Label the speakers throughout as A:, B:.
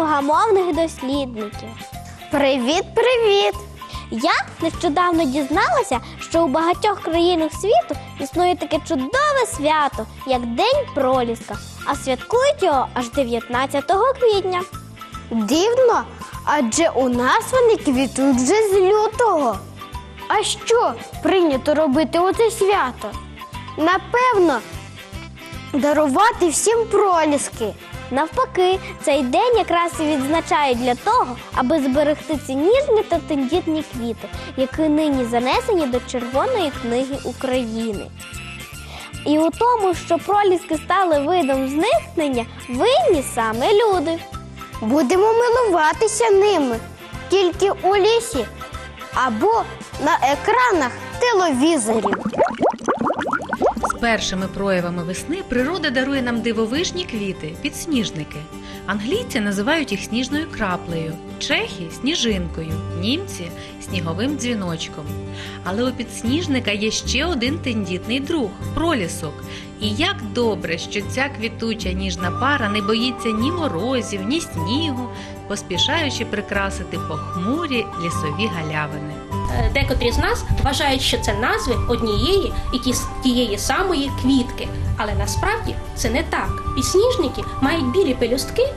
A: україномовних дослідників.
B: Привіт, привіт!
A: Я нещодавно дізналася, що у багатьох країнах світу існує таке чудове свято, як День проліска, а святкують його аж 19 квітня.
B: Дивно, адже у нас вони квітуть вже з лютого. А що прийнято робити у це свято? Напевно, дарувати всім проліски.
A: Навпаки, цей день якраз і відзначають для того, аби зберегти ці ніжні та тендітні квіти, які нині занесені до Червоної книги України. І у тому, що проліски стали видом зникнення, винні саме люди.
B: Будемо милуватися ними тільки у лісі або на екранах телевізорів.
C: Першими проявами весни природа дарує нам дивовижні квіти, підсніжники. Англійці називають їх сніжною краплею, чехи сніжинкою, німці сніговим дзвіночком. Але у підсніжника є ще один тендітний друг пролісок. І як добре, що ця квітуча ніжна пара не боїться ні морозів, ні снігу, поспішаючи прикрасити похмурі лісові галявини.
D: Е, Декотрі з нас вважають, що це назви однієї і тієї самої квітки. Але насправді це не так. Підсніжники мають білі пелюстки,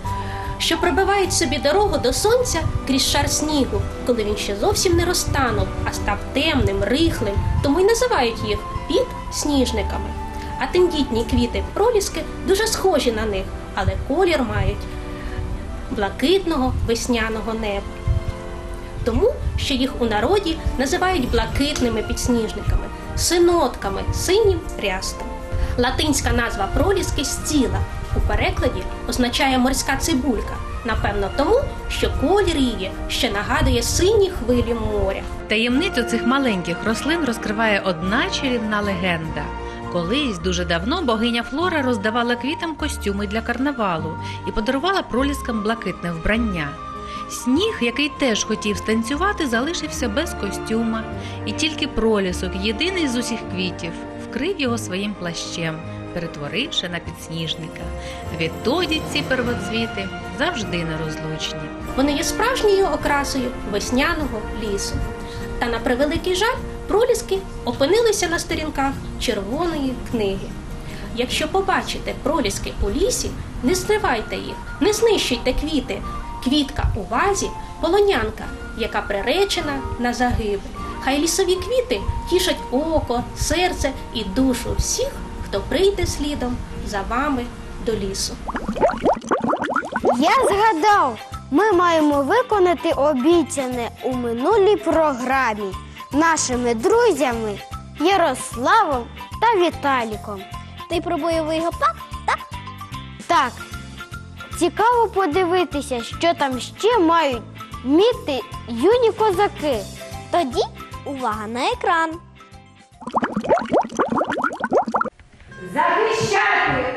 D: що пробивають собі дорогу до сонця крізь шар снігу, коли він ще зовсім не розтанув, а став темним, рихлим, тому й називають їх підсніжниками. А тендітні квіти проліски дуже схожі на них, але колір мають блакитного весняного неба тому що їх у народі називають блакитними підсніжниками, синотками, синім рястом. Латинська назва проліски стіла у перекладі означає морська цибулька, напевно, тому, що колір її ще нагадує сині хвилі моря.
C: Таємницю цих маленьких рослин розкриває одна чарівна легенда. Колись дуже давно богиня Флора роздавала квітам костюми для карнавалу і подарувала проліскам блакитне вбрання. Сніг, який теж хотів станцювати, залишився без костюма, і тільки пролісок, єдиний з усіх квітів, вкрив його своїм плащем, перетворивши на підсніжника. Відтоді ці первоцвіти завжди нерозлучні.
D: Вони є справжньою окрасою весняного лісу. Та на превеликий жаль, проліски опинилися на сторінках червоної книги. Якщо побачите проліски у лісі, не зривайте їх, не знищуйте квіти. Квітка у вазі полонянка, яка приречена на загибель. Хай лісові квіти тішать око, серце і душу всіх, хто прийде слідом за вами до лісу.
B: Я згадав, ми маємо виконати обіцяне у минулій програмі нашими друзями Ярославом та Віталіком.
A: Ти про бойовий гопак? Так?
B: Так, цікаво подивитися, що там ще мають вміти юні козаки.
A: Тоді увага на екран.
E: Захищати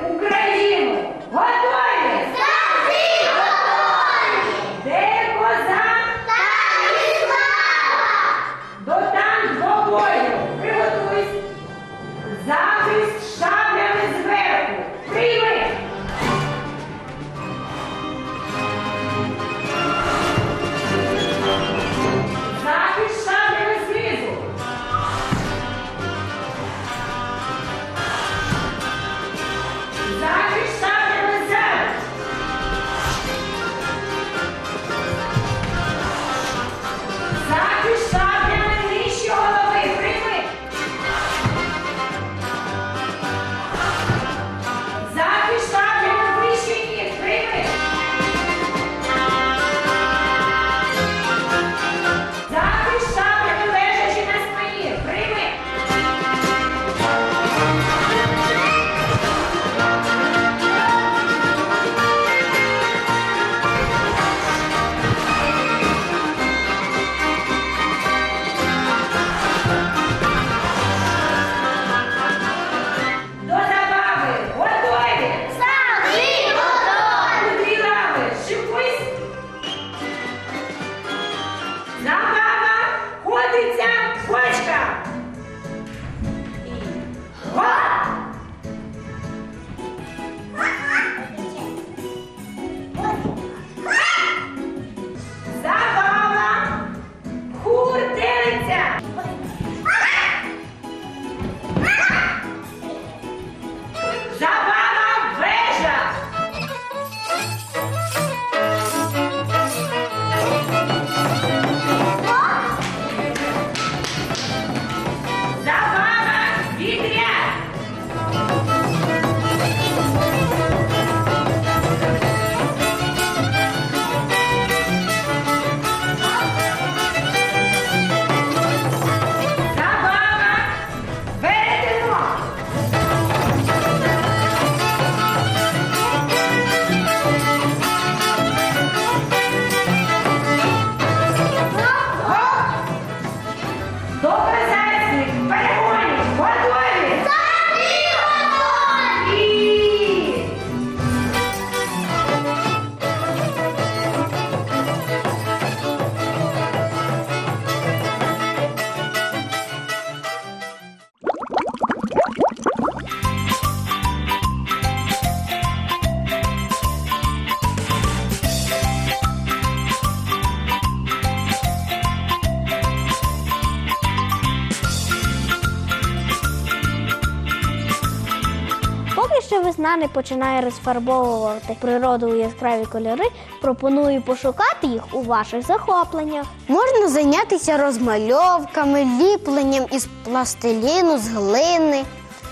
A: весна не починає розфарбовувати природу у яскраві кольори, пропоную пошукати їх у ваших захопленнях.
B: Можна зайнятися розмальовками, ліпленням із пластиліну, з глини,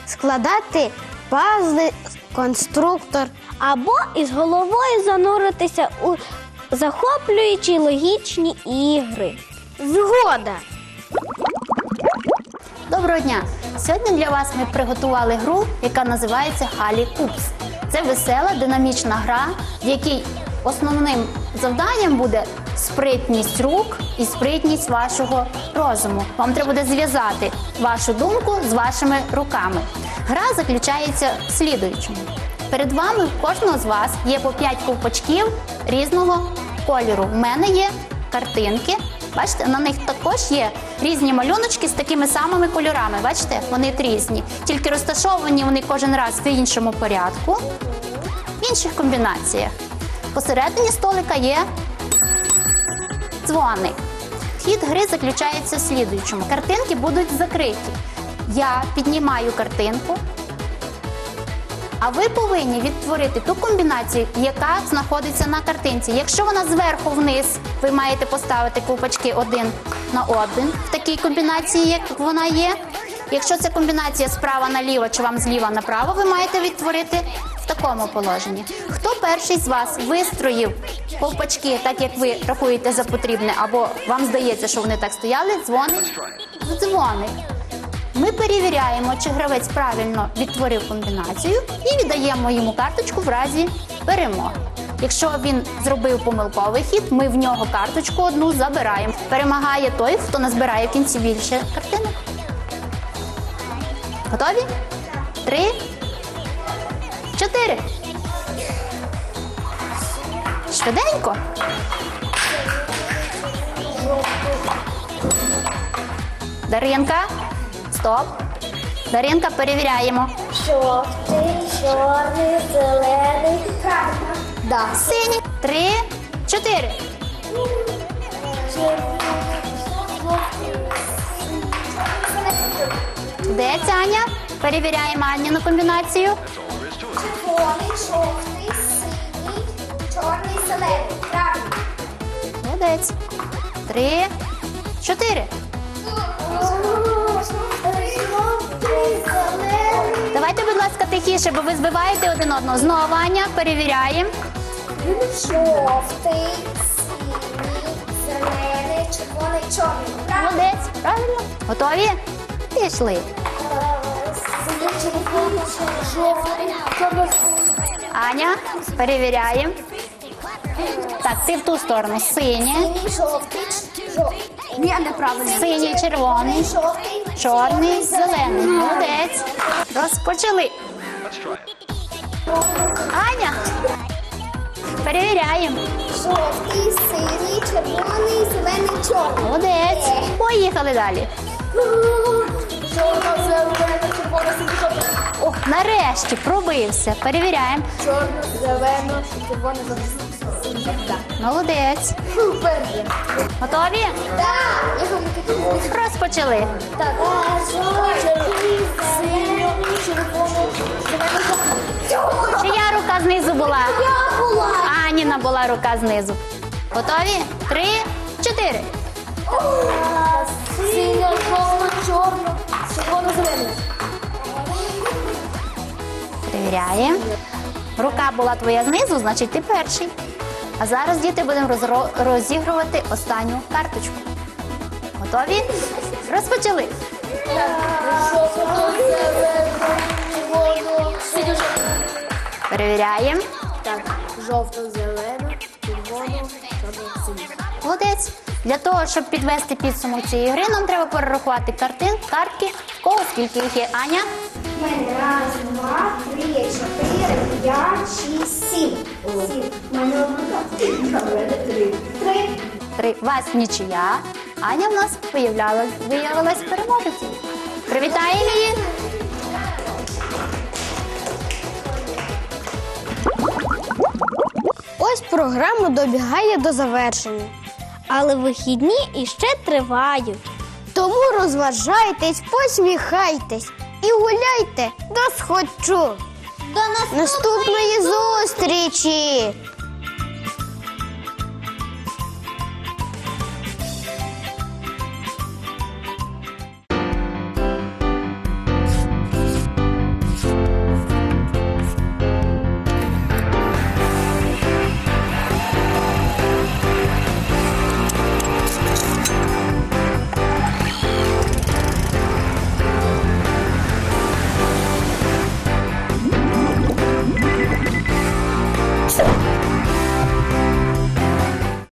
B: складати пазли, конструктор.
A: Або із головою зануритися у захоплюючі логічні ігри.
B: Згода.
F: Доброго дня! Сьогодні для вас ми приготували гру, яка називається Халі Купс. Це весела, динамічна гра, в якій основним завданням буде спритність рук і спритність вашого розуму. Вам треба буде зв'язати вашу думку з вашими руками. Гра заключається в слідуючому. Перед вами у кожного з вас є по 5 ковпачків різного кольору. У мене є картинки. Бачите, на них також є різні малюночки з такими самими кольорами. Бачите, вони різні. Тільки розташовані вони кожен раз в іншому порядку, в інших комбінаціях. Посередині столика є дзвоник. Хід гри заключається в слідуючому. Картинки будуть закриті. Я піднімаю картинку, а ви повинні відтворити ту комбінацію, яка знаходиться на картинці. Якщо вона зверху вниз, ви маєте поставити ковпачки один на один в такій комбінації, як вона є. Якщо це комбінація справа наліво чи вам зліва направо, ви маєте відтворити в такому положенні. Хто перший з вас вистроїв ковпачки, так як ви рахуєте за потрібне, або вам здається, що вони так стояли, дзвонить в дзвоник. Ми перевіряємо, чи гравець правильно відтворив комбінацію і віддаємо йому карточку в разі перемоги. Якщо він зробив помилковий хід, ми в нього карточку одну забираємо. Перемагає той, хто назбирає в кінці більше картинок. Готові? Три, чотири. Швиденько. Даринка, стоп. Даринка, перевіряємо.
A: Жовтий, чорний, зелений.
F: Да. Синій. Три, чотири. Де Аня? Перевіряємо Аніну комбінацію.
A: Червоний, жовтий, синій, чорний, зелений. Правильно.
F: Молодець. Три, чотири. Давайте, будь ласка, тихіше, бо ви збиваєте один одного. Знову Аня, перевіряємо.
A: Жовтий, синій, зелений, червоний, чорний.
F: Молодець. Правильно. Готові? Пішли. Аня, перевіряємо. Так, ти в ту сторону. Синє,
A: жовтий, жовтий. Ні, неправильно.
F: синій, червоний,
A: Жовтий,
F: чорний, зелений. Молодець. Розпочали. Аня. Перевіряємо.
A: жовтий, синій, червоний, зелений, чорний.
F: Молодець. Поїхали далі.
A: Жовтий, зелений, червоний, синій, жовтий.
F: О, нарешті пробився. Перевіряємо.
A: Чорно, зелено, червоно, жовтий.
F: Молодець.
A: Супер.
F: Готові?
A: Так. Я
F: Розпочали.
A: Так.
F: Чия рука знизу була?
A: Я була.
F: Аніна була рука знизу. Готові? Три, чотири.
A: Синьо, жовто, чорно, червоно, зелений.
F: Перевіряємо. Рука була твоя знизу, значить ти перший. А зараз, діти, будемо розро- розігрувати останню карточку. Готові? Розпочали. Перевіряємо.
A: Так, жовто, зелено, червоно, чорно, синьо.
F: Молодець. Для того, щоб підвести підсумок цієї гри, нам треба перерахувати картин, картки. Кого скільки їх є? Аня?
A: мене раз, два, три, чотири, п'ять, шість, сім. Сім. У мене одна три. Три.
F: Три. Вас нічия. Аня в нас виявлялась, виявилась переможецею. Привітаємо її.
B: Ось програма добігає до завершення.
A: Але вихідні іще тривають.
B: Тому розважайтесь, посміхайтесь і гуляйте до сходчу. Наступної зустрічі!